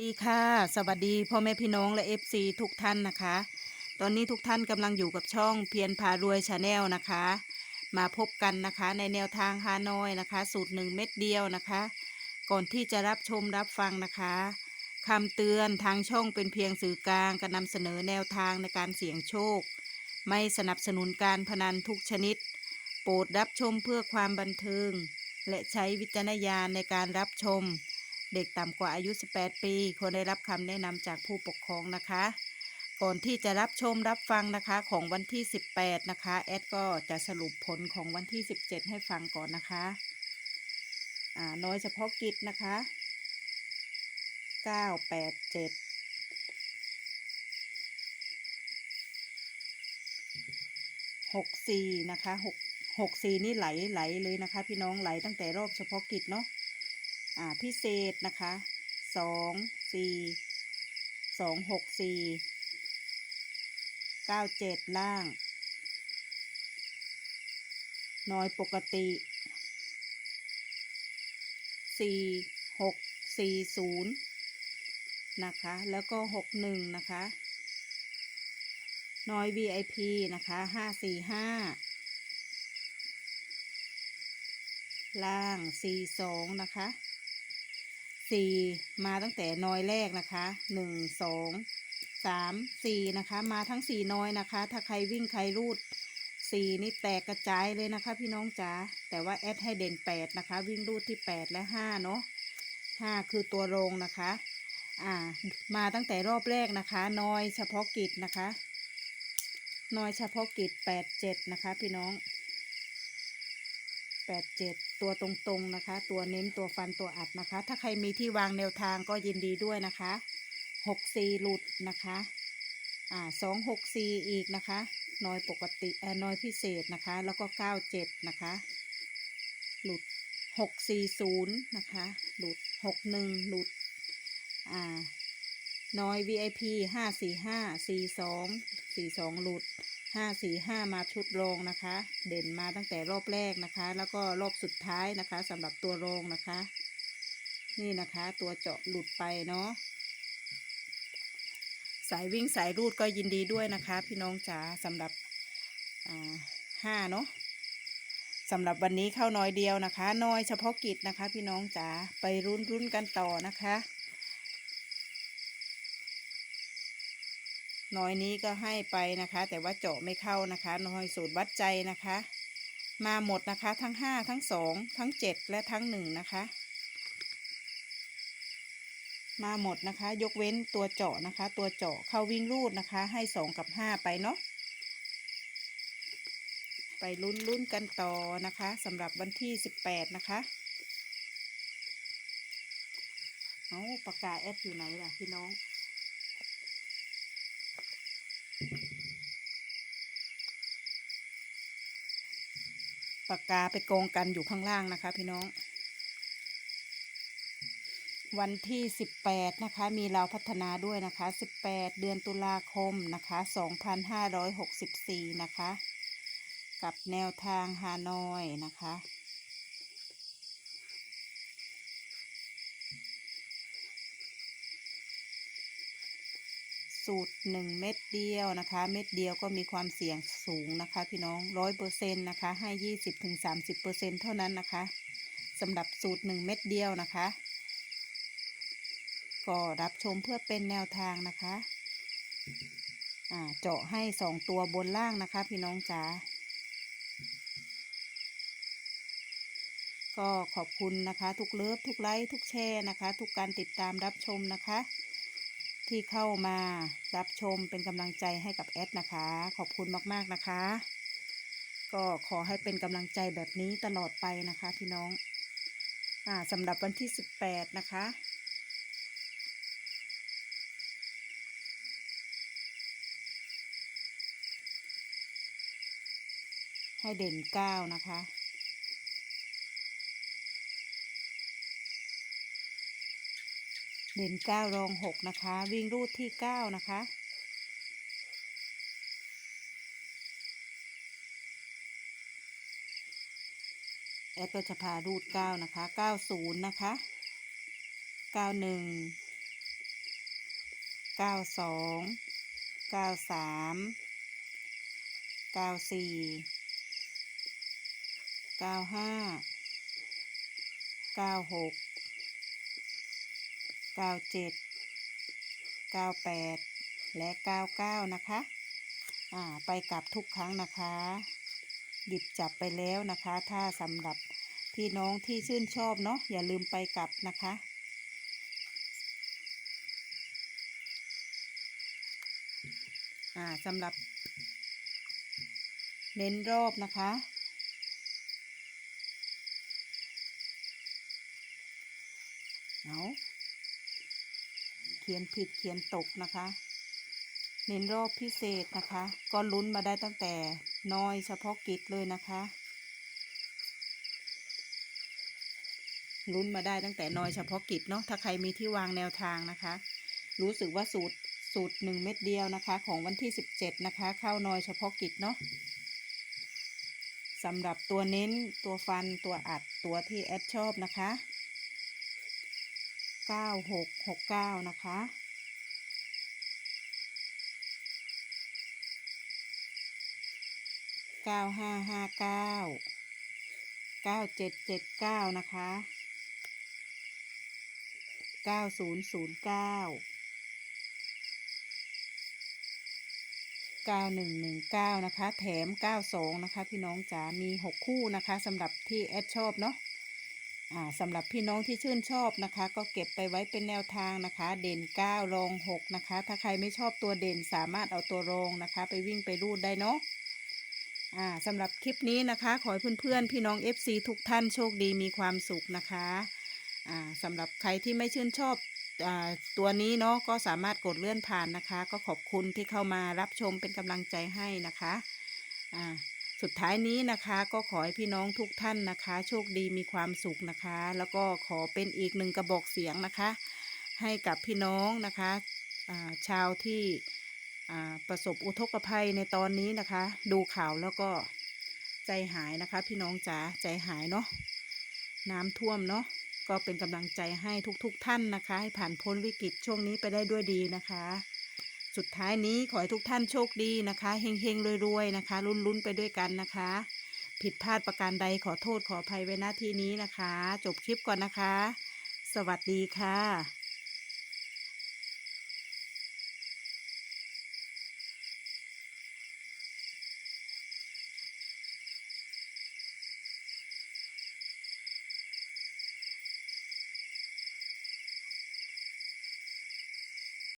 ดีค่ะ สวัสดีพ่อแม่พี่น้องและ FC ทุกท่านนะคะ ตอนนี้ทุกท่านกำลังอยู่กับช่องเพียรพารวยชาแนลนะคะ มาพบกันนะคะในแนวทางฮานอยนะคะ สูตรหนึ่งเม็ดเดียวนะคะ ก่อนที่จะรับชมรับฟังนะคะคำเตือนทางช่องเป็นเพียงสื่อกลางการนำเสนอแนวทางในการเสี่ยงโชค ไม่สนับสนุนการพนันทุกชนิด โปรดรับชมเพื่อความบันเทิง และใช้วิจารณญาณในการรับชม เด็กต่ำกว่าอายุ 18 ปีควรได้รับคำแนะนำจากผู้ปกครองนะคะ ก่อนที่จะรับชมรับฟังนะคะของวันที่ 18 นะคะแอดก็จะสรุปผลของวันที่ 17 ให้ฟังก่อนนะคะอ่าน้อยเฉพาะกิจนะคะ 987หกสี่นะคะหกหกสี่นี่ไหลไหลเลยนะคะ พี่น้องไหลตั้งแต่รอบเฉพาะกิจเนาะ พิเศษนะคะสองสี่สองหกสี่เก้าเจ็ดล่าง น้อยปกติสี่หกสี่ศูนย์นะคะ แล้วก็หกหนึ่งนะคะ น้อย VIP นะคะห้าสี่ห้าล่างสี่สองนะคะ สี่มาตั้งแต่น้อยแรกนะคะหนึ่งสองสามสี่นะคะ มาทั้งสี่น้อยนะคะ ถ้าใครวิ่งใครรูดสี่นี่แตกกระจายเลยนะคะ พี่น้องจ๋าแต่ว่าแอดให้เด่นแปดนะคะ วิ่งรูดที่แปดและห้าเนาะห้าคือตัวโรงนะคะ อ่า มาตั้งแต่รอบแรกนะคะ น้อยเฉพาะกิจนะคะ น้อยเฉพาะกิจแปดเจ็ดนะคะ พี่น้องแปดเจ็ด ตัวตรงๆนะคะ ตัวเน้นตัวฟันตัวอัดนะคะ ถ้าใครมีที่วางแนวทางก็ยินดีด้วยนะคะหกสี่หลุดนะคะอ่าสองหกสี่อีกนะคะน้อยปกติเอ่อน้อยพิเศษนะคะ แล้วก็เก้าเจ็ดนะคะ หลุดหกสี่ศูนย์นะคะ หลุดหกหนึ่งหลุดอ่าน้อย VIP ห้าสี่ห้าสี่สองสี่สองหลุด ห้าสี่ห้ามาชุดรงนะคะ เด่นมาตั้งแต่รอบแรกนะคะ แล้วก็รอบสุดท้ายนะคะสำหรับตัวรงนะคะ นี่นะคะตัวเจาะหลุดไปเนาะสายวิ่งสายรูดก็ยินดีด้วยนะคะ พี่น้องจ๋าสำหรับห้าเนาะสำหรับวันนี้เข้าน้อยเดียวนะคะ น้อยเฉพาะกิจนะคะ พี่น้องจ๋าไปรุ้นรุ้นกันต่อนะคะ น้อยนี้ก็ให้ไปนะคะ แต่ว่าเจาะไม่เข้านะคะน้อยสูตรวัดใจนะคะ มาหมดนะคะทั้งห้าทั้งสองทั้งเจ็ดและทั้งหนึ่งนะคะ มาหมดนะคะ ยกเว้นตัวเจาะนะคะ ตัวเจาะเข้าวิ่งรูดนะคะ ให้สองกับห้าไปเนาะไปลุ้นลุ้นกันต่อนะคะสำหรับวันที่สิบแปดนะคะเอาปากกาแอดอยู่ไหนล่ะพี่น้อง ปากกาไปกองกันอยู่ข้างล่างนะคะ พี่น้อง วันที่สิบแปดนะคะ มีเราพัฒนาด้วยนะคะสิบแปดเดือนตุลาคมนะคะสองพันห้าร้อยหกสิบสี่นะคะ กับแนวทางฮานอยนะคะ สูตรหนึ่งเม็ดเดียวนะคะ เม็ดเดียวก็มีความเสี่ยงสูงนะคะ พี่น้องร้อยเปอร์เซ็นต์นะคะ ให้ยี่สิบถึงสามสิบเปอร์เซ็นต์เท่านั้นนะคะสำหรับสูตรหนึ่งเม็ดเดียวนะคะ ก็รับชมเพื่อเป็นแนวทางนะคะอ่าเจาะให้สองตัวบนล่างนะคะ พี่น้องจ๋าก็ขอบคุณนะคะ ทุกเลิฟทุกไลค์ทุกแชร์นะคะ ทุกการติดตามรับชมนะคะ ที่เข้ามารับชมเป็นกำลังใจให้กับแอดนะคะ ขอบคุณมากๆนะคะ ก็ขอให้เป็นกำลังใจแบบนี้ตลอดไปนะคะพี่น้องอ่าสำหรับวันที่ 18 นะคะให้เด่น9นะคะ เด่น9รอง6นะคะ วิ่งรูดที่9นะคะแอดก็จะพารูด9นะคะ90นย์นะคะ91เก้าสองเก้าสามเก้าสี่เก้าห้าเก้าหก เก้าเจ็ดเก้าแปดและเก้าเก้านะคะ อ่า ไปกลับทุกครั้งนะคะ หยิบจับไปแล้วนะคะ ถ้าสำหรับพี่น้องที่ชื่นชอบเนาะ อย่าลืมไปกลับนะคะอ่าสำหรับ เน้นรอบนะคะ เอา ขียนผิดเขียนตกนะคะเน้นรอบพิเศษนะคะ ก็ลุ้นมาได้ตั้งแต่น้อยเฉพาะกิจเลยนะคะลุ้นมาได้ตั้งแต่น้อยเฉพาะกิจเนาะถ้าใครมีที่วางแนวทางนะคะ รู้สึกว่าสูตรสูตรหนึ่งเม็ดเดียวนะคะ ของวันที่สิบเจ็ดนะคะ เข้าน้อยเฉพาะกิจเนาะสำหรับตัวเน้นตัวฟันตัวอัดตัวที่แอดชอบนะคะ เก้าหกหกเก้านะคะ เก้าห้าห้าเก้า เก้าเจ็ดเจ็ดเก้านะคะ เก้าศูนย์ศูนย์เก้า เก้าหนึ่งหนึ่งเก้านะคะ แถมเก้าสองนะคะ พี่น้องจ๋า มีหกคู่นะคะสำหรับที่แอดชอบเนาะ สำหรับพี่น้องที่ชื่นชอบนะคะ ก็เก็บไปไว้เป็นแนวทางนะคะ เด่น9รอง6นะคะ ถ้าใครไม่ชอบตัวเด่นสามารถเอาตัวรองนะคะ ไปวิ่งไปรูดได้เนาะอ่าสำหรับคลิปนี้นะคะ ขอให้เพื่อนๆ พี่น้อง FC ทุกท่านโชคดีมีความสุขนะคะอ่าสำหรับใครที่ไม่ชื่นชอบอ่าตัวนี้เนาะก็สามารถกดเลื่อนผ่านนะคะ ก็ขอบคุณที่เข้ามารับชมเป็นกำลังใจให้นะคะอ่า สุดท้ายนี้นะคะก็ขอให้พี่น้องทุกท่านนะคะ โชคดีมีความสุขนะคะ แล้วก็ขอเป็นอีกหนึ่งกระบอกเสียงนะคะ ให้กับพี่น้องนะคะชาวที่ประสบอุทกภัยในตอนนี้นะคะ ดูข่าวแล้วก็ใจหายนะคะ พี่น้องจ๋าใจหายเนาะน้ำท่วมเนาะก็เป็นกำลังใจให้ทุกๆทท่านนะคะ ให้ผ่านพ้นวิกฤตช่วงนี้ไปได้ด้วยดีนะคะ สุดท้ายนี้ขอให้ทุกท่านโชคดีนะคะเฮงๆรวยๆนะคะลุ้นๆไปด้วยกันนะคะ ผิดพลาดประการใดขอโทษขออภัยไว้หน้าที่นี้นะคะ จบคลิปก่อนนะคะ สวัสดีค่ะ